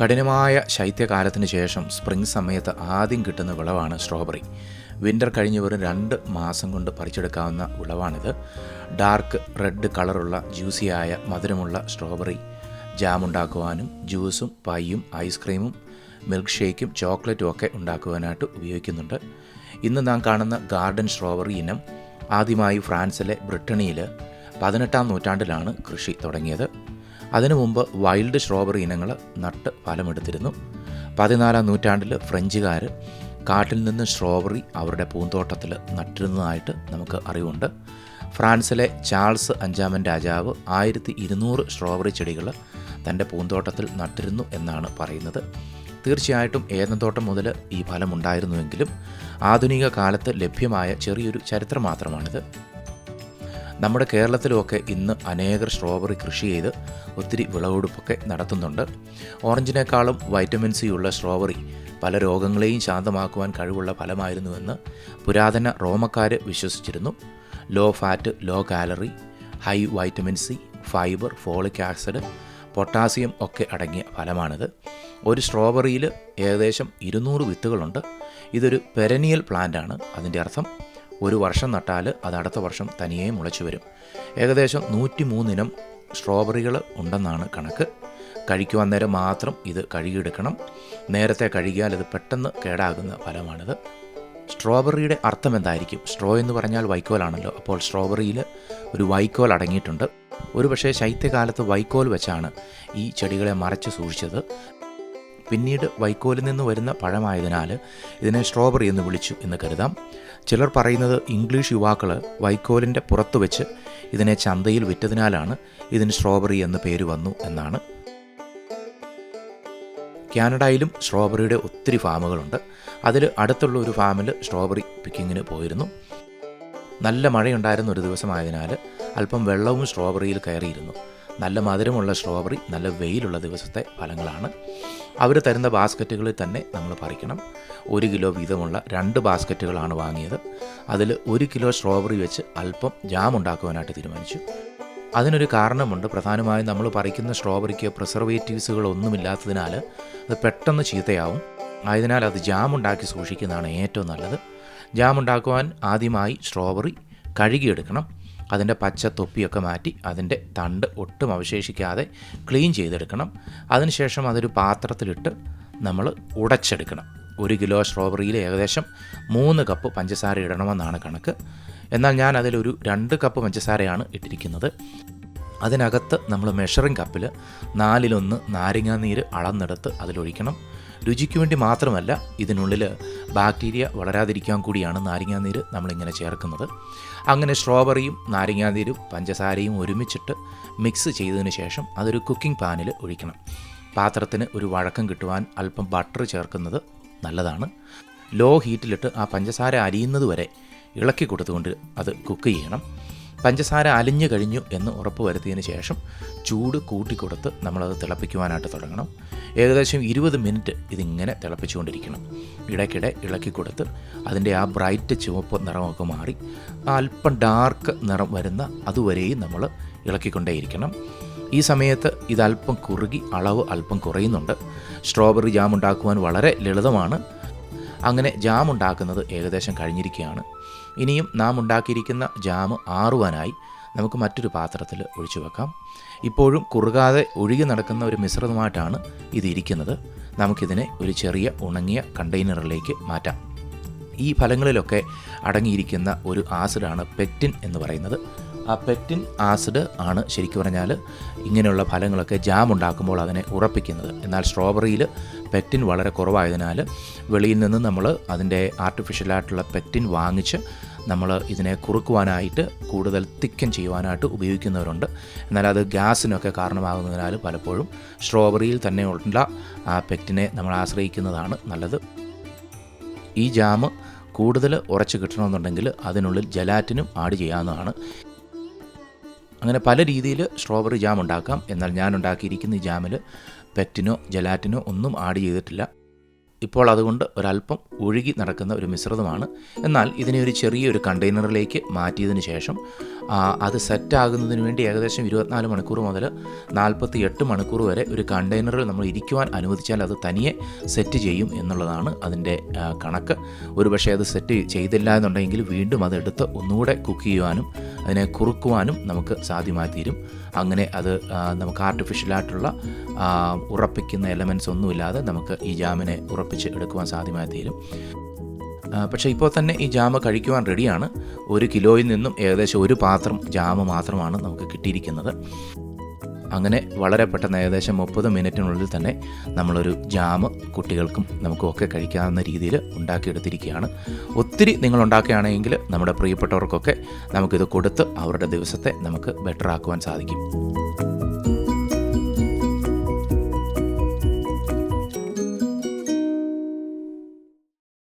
കഠിനമായ ശൈത്യകാലത്തിന് ശേഷം സ്പ്രിംഗ് സമയത്ത് ആദ്യം കിട്ടുന്ന വിളവാണ് സ്ട്രോബെറി. വിന്റർ കഴിഞ്ഞ് വെറും രണ്ട് മാസം കൊണ്ട് പറിച്ചെടുക്കാവുന്ന വിളവാണിത്. ഡാർക്ക് റെഡ് കളറുള്ള ജ്യൂസിയായ മധുരമുള്ള സ്ട്രോബെറി ജാം ഉണ്ടാക്കുവാനും ജ്യൂസും പൈയും ഐസ്ക്രീമും മിൽക്ക് ഷേക്കും ചോക്ലേറ്റും ഒക്കെ ഉണ്ടാക്കുവാനായിട്ട് ഉപയോഗിക്കുന്നുണ്ട്. ഇന്ന് നാം കാണുന്ന ഗാർഡൻ സ്ട്രോബെറി ഇനം ആദ്യമായി ഫ്രാൻസിലെ ബ്രിട്ടണിയിൽ പതിനെട്ടാം നൂറ്റാണ്ടിലാണ് കൃഷി തുടങ്ങിയത്. അതിനു മുമ്പ് വൈൽഡ് സ്ട്രോബെറി ഇനങ്ങൾ നട്ട് ഫലമെടുത്തിരുന്നു. പതിനാലാം നൂറ്റാണ്ടിൽ ഫ്രഞ്ചുകാർ കാട്ടിൽ നിന്ന് സ്ട്രോബെറി അവരുടെ പൂന്തോട്ടത്തിൽ നട്ടിരുന്നതായിട്ട് നമുക്ക് അറിവുണ്ട്. ഫ്രാൻസിലെ ചാൾസ് അഞ്ചാമൻ രാജാവ് ആയിരത്തി ഇരുന്നൂറ് സ്ട്രോബെറി ചെടികൾ തന്റെ പൂന്തോട്ടത്തിൽ നട്ടിരുന്നു എന്നാണ് പറയുന്നത്. തീർച്ചയായിട്ടും ഏതന്തോട്ടം മുതൽ ഈ ഫലമുണ്ടായിരുന്നുവെങ്കിലും ആധുനിക കാലത്ത് ലഭ്യമായ ചെറിയൊരു ചരിത്രം മാത്രമാണിത്. നമ്മുടെ കേരളത്തിലുമൊക്കെ ഇന്ന് അനേകർ സ്ട്രോബെറി കൃഷി ചെയ്ത് ഒത്തിരി വിളവെടുപ്പൊക്കെ നടത്തുന്നുണ്ട്. ഓറഞ്ചിനേക്കാളും വൈറ്റമിൻ സി ഉള്ള സ്ട്രോബെറി പല രോഗങ്ങളെയും ശാന്തമാക്കുവാൻ കഴിവുള്ള ഫലമായിരുന്നുവെന്ന് പുരാതന റോമക്കാർ വിശ്വസിച്ചിരുന്നു. Low fat low calorie high vitamin C fibre folic acid potassium ഒക്കെ അടങ്ങിയ ഫലമാണിത്. ഒരു സ്ട്രോബെറിയിൽ ഏകദേശം ഇരുന്നൂറ് വിത്തുകളുണ്ട്. ഇതൊരു പെരനിയൽ പ്ലാന്റ് ആണ് അതിന്റെ അർത്ഥം ഒരു വർഷം നട്ടാൽ അത് അടുത്ത വർഷം തനിയെ മുളച്ചു വരും. ഏകദേശം നൂറ്റി മൂന്നിനം സ്ട്രോബെറികൾ ഉണ്ടെന്നാണ് കണക്ക്. കഴിക്കുവാൻ നേരം മാത്രം ഇത് കഴുകിയെടുക്കണം. നേരത്തെ കഴുകിയാൽ ഇത് പെട്ടെന്ന് കേടാകുന്ന ഫലമാണിത്. സ്ട്രോബെറിയുടെ അർത്ഥം എന്തായിരിക്കും? സ്ട്രോ എന്ന് പറഞ്ഞാൽ വൈക്കോലാണല്ലോ. അപ്പോൾ സ്ട്രോബെറിയിൽ ഒരു വൈക്കോൽ അടങ്ങിയിട്ടുണ്ട്. ഒരുപക്ഷേ ശൈത്യകാലത്ത് വൈക്കോൽ വെച്ചാണ് ഈ ചെടികളെ മറച്ച് സൂക്ഷിച്ചത്. പിന്നീട് വൈക്കോലിൽ നിന്ന് വരുന്ന പഴമായതിനാൽ ഇതിനെ സ്ട്രോബെറി എന്ന് വിളിച്ചു എന്ന് കരുതാം. ചിലർ പറയുന്നത് ഇംഗ്ലീഷ് യുവാക്കൾ വൈക്കോലിന്റെ പുറത്ത് വെച്ച് ഇതിനെ ചന്തയിൽ വിറ്റതിനാലാണ് ഇതിന് സ്ട്രോബെറി എന്ന് പേര് വന്നു എന്നാണ്. കാനഡയിലും സ്ട്രോബെറിയുടെ ഒത്തിരി ഫാമുകളുണ്ട്. അതിൽ അടുത്തുള്ള ഒരു ഫാമിൽ സ്ട്രോബെറി പിക്കിങ്ങിന് പോയിരുന്നു. നല്ല മഴയുണ്ടായിരുന്ന ഒരു ദിവസമായതിനാൽ അല്പം വെള്ളവും സ്ട്രോബെറിയിൽ കയറിയിരുന്നു. നല്ല മധുരമുള്ള സ്ട്രോബെറി നല്ല വെയിലുള്ള ദിവസത്തെ ഫലങ്ങളാണ്. അവർ തരുന്ന ബാസ്ക്കറ്റുകളിൽ തന്നെ നമ്മൾ പറിക്കണം. ഒരു കിലോ വീതമുള്ള രണ്ട് ബാസ്ക്കറ്റുകളാണ് വാങ്ങിയത്. അതിൽ ഒരു കിലോ സ്ട്രോബെറി വെച്ച് അല്പം ജാം ഉണ്ടാക്കുവാനായിട്ട് തീരുമാനിച്ചു. അതിനൊരു കാരണമുണ്ട്. പ്രധാനമായും നമ്മൾ പറിക്കുന്ന സ്ട്രോബെറിക്ക് പ്രിസർവേറ്റീവ്സുകളൊന്നുമില്ലാത്തതിനാൽ അത് പെട്ടെന്ന് ചീത്തയാവും. ആയതിനാൽ അത് ജാം ഉണ്ടാക്കി സൂക്ഷിക്കുന്നതാണ് ഏറ്റവും നല്ലത്. ജാം ഉണ്ടാക്കുവാൻ ആദ്യമായി സ്ട്രോബെറി കഴുകിയെടുക്കണം. അതിന്റെ പച്ച തൊപ്പിയൊക്കെ മാറ്റി അതിന്റെ തണ്ട് ഒട്ടും അവശേഷിക്കാതെ ക്ലീൻ ചെയ്തെടുക്കണം. അതിനുശേഷം അതൊരു പാത്രത്തിലിട്ട് നമ്മൾ ഉടച്ചെടുക്കണം. ഒരു കിലോ സ്ട്രോബെറിയിൽ ഏകദേശം മൂന്ന് കപ്പ് പഞ്ചസാര ഇടണമെന്നാണ് കണക്ക്. എന്നാൽ ഞാൻ അതിലൊരു രണ്ട് കപ്പ് പഞ്ചസാരയാണ് ഇട്ടിരിക്കുന്നത്. അതിനകത്ത് നമ്മൾ മെഷറിംഗ് കപ്പിൽ നാലിലൊന്ന് നാരങ്ങാനീര് അളന്നെടുത്ത് അതിലൊഴിക്കണം. രുചിക്ക് വേണ്ടി മാത്രമല്ല ഇതിനുള്ളിൽ ബാക്ടീരിയ വളരാതിരിക്കാൻ കൂടിയാണ് നാരങ്ങാനീര് നമ്മളിങ്ങനെ ചേർക്കുന്നത്. അങ്ങനെ സ്ട്രോബെറിയും നാരങ്ങാനീരും പഞ്ചസാരയും ഒരുമിച്ചിട്ട് മിക്സ് ചെയ്തതിന് ശേഷം അതൊരു കുക്കിംഗ് പാനിൽ ഒഴിക്കണം. പാത്രത്തിന് ഒരു വഴക്കം കിട്ടുവാൻ അല്പം ബട്ടർ ചേർക്കുന്നത് നല്ലതാണ്. ലോ ഹീറ്റിലിട്ട് ആ പഞ്ചസാര അരിയുന്നത് വരെ ഇളക്കി കൊടുത്തുകൊണ്ട് അത് കുക്ക് ചെയ്യണം. പഞ്ചസാര അലിഞ്ഞു കഴിഞ്ഞു എന്ന് ഉറപ്പ് വരുത്തിയതിന് ശേഷം ചൂട് കൂട്ടിക്കൊടുത്ത് നമ്മളത് തിളപ്പിക്കുവാനായിട്ട് തുടങ്ങണം. ഏകദേശം ഇരുപത് മിനിറ്റ് ഇതിങ്ങനെ തിളപ്പിച്ചുകൊണ്ടിരിക്കണം. ഇടയ്ക്കിടെ ഇളക്കി കൊടുത്ത് അതിന്റെ ആ ബ്രൈറ്റ് ചുവപ്പ് നിറമൊക്കെ മാറി അല്പം ഡാർക്ക് നിറം വരുന്ന അതുവരെയും നമ്മൾ ഇളക്കിക്കൊണ്ടേയിരിക്കണം. ഈ സമയത്ത് ഇതല്പം കുറുകി അളവ് അല്പം കുറയുന്നുണ്ട്. സ്ട്രോബെറി ജാം ഉണ്ടാക്കുവാൻ വളരെ ലളിതമാണ്. അങ്ങനെ ജാം ഉണ്ടാക്കുന്നത് ഏകദേശം കഴിഞ്ഞിരിക്കുകയാണ്. ഇനിയും നാം ഉണ്ടാക്കിയിരിക്കുന്ന ജാം ആറുവാനായി നമുക്ക് മറ്റൊരു പാത്രത്തിൽ ഒഴിച്ചു വെക്കാം. ഇപ്പോഴും കുറുകാതെ ഒഴുകി നടക്കുന്ന ഒരു മിശ്രിതമായിട്ടാണ് ഇത് ഇരിക്കുന്നത്. നമുക്കിതിനെ ഒരു ചെറിയ ഉണങ്ങിയ കണ്ടെയ്നറിലേക്ക് മാറ്റാം. ഈ ഫലങ്ങളിലൊക്കെ അടങ്ങിയിരിക്കുന്ന ഒരു ആസിഡാണ് പെക്റ്റിൻ എന്ന് പറയുന്നത്. ആ പെക്റ്റിൻ ആസിഡ് ആണ് ശരിക്കും പറഞ്ഞാൽ ഇങ്ങനെയുള്ള ഫലങ്ങളൊക്കെ ജാം ഉണ്ടാക്കുമ്പോൾ അതിനെ ഉറപ്പിക്കുന്നത്. എന്നാൽ സ്ട്രോബെറിയിൽ പെക്റ്റിൻ വളരെ കുറവായതിനാൽ വെളിയിൽ നിന്ന് നമ്മൾ അതിന്റെ ആർട്ടിഫിഷ്യലായിട്ടുള്ള പെക്റ്റിൻ വാങ്ങിച്ച് നമ്മൾ ഇതിനെ കുറുക്കുവാനായിട്ട് കൂടുതൽ തിക്കൻ ചെയ്യുവാനായിട്ട് ഉപയോഗിക്കുന്നവരുണ്ട്. എന്നാൽ അത് ഗ്യാസിനൊക്കെ കാരണമാകുന്നതിനാൽ പലപ്പോഴും സ്ട്രോബെറിയിൽ ഉള്ള ആ പെക്റ്റിനെ നമ്മൾ ആശ്രയിക്കുന്നതാണ് നല്ലത്. ഈ ജാം കൂടുതൽ ഉറച്ച് കിട്ടണമെന്നുണ്ടെങ്കിൽ അതിനുള്ളിൽ ജലാറ്റിനും ആഡ് ചെയ്യാവുന്നതാണ്. അങ്ങനെ പല രീതിയിൽ സ്ട്രോബെറി ജാം ഉണ്ടാക്കാം. എന്നാൽ ഞാൻ ഉണ്ടാക്കിയിരിക്കുന്ന ഈ ജാമിൽ പെറ്റിനോ ജലാറ്റിനോ ഒന്നും ആഡ് ചെയ്തിട്ടില്ല. ഇപ്പോൾ അതുകൊണ്ട് ഒരല്പം ഒഴുകി നടക്കുന്ന ഒരു മിശ്രിതമാണ്. എന്നാൽ ഇതിനെ ഒരു ചെറിയൊരു കണ്ടെയ്നറിലേക്ക് മാറ്റിയതിന് ശേഷം അത് സെറ്റാകുന്നതിന് വേണ്ടി ഏകദേശം ഇരുപത്തിനാല് മണിക്കൂർ മുതൽ നാൽപ്പത്തി എട്ട് മണിക്കൂർ വരെ ഒരു കണ്ടെയ്നറിൽ നമ്മൾ ഇരിക്കുവാൻ അനുവദിച്ചാൽ അത് തനിയെ സെറ്റ് ചെയ്യും എന്നുള്ളതാണ് അതിന്റെ കണക്ക്. ഒരുപക്ഷെ അത് സെറ്റ് ചെയ്തില്ല എന്നുണ്ടെങ്കിൽ വീണ്ടും അതെടുത്ത് ഒന്നുകൂടെ കുക്ക് ചെയ്യുവാനും അതിനെ കുറുക്കുവാനും നമുക്ക് സാധ്യമായി തീരും. അങ്ങനെ അത് നമുക്ക് ആർട്ടിഫിഷ്യലായിട്ടുള്ള ഉറപ്പിക്കുന്ന എലമെന്റ്സ് ഒന്നുമില്ലാതെ നമുക്ക് ഈ ജാമിനെ ഉറപ്പിച്ച് എടുക്കുവാൻ സാധ്യമായി തീരും. പക്ഷേ ഇപ്പോൾ തന്നെ ഈ ജാമ കഴിക്കുവാൻ റെഡിയാണ് ഒരു കിലോയിൽ നിന്നും ഏകദേശം ഒരു പാത്രം ജാമ മാത്രമാണ് നമുക്ക് കിട്ടിയിരിക്കുന്നത്. അങ്ങനെ വളരെ പെട്ടെന്ന് ഏകദേശം മുപ്പത് മിനിറ്റിനുള്ളിൽ തന്നെ നമ്മളൊരു ജാമ് കുട്ടികൾക്കും നമുക്കും ഒക്കെ കഴിക്കാവുന്ന രീതിയിൽ ഉണ്ടാക്കിയെടുത്തിരിക്കുകയാണ്. ഒത്തിരി നിങ്ങൾ ഉണ്ടാക്കുകയാണെങ്കിൽ നമ്മുടെ പ്രിയപ്പെട്ടവർക്കൊക്കെ നമുക്കിത് കൊടുത്ത് അവരുടെ ദിവസത്തെ നമുക്ക് ബെറ്റർ ആക്കുവാൻ സാധിക്കും.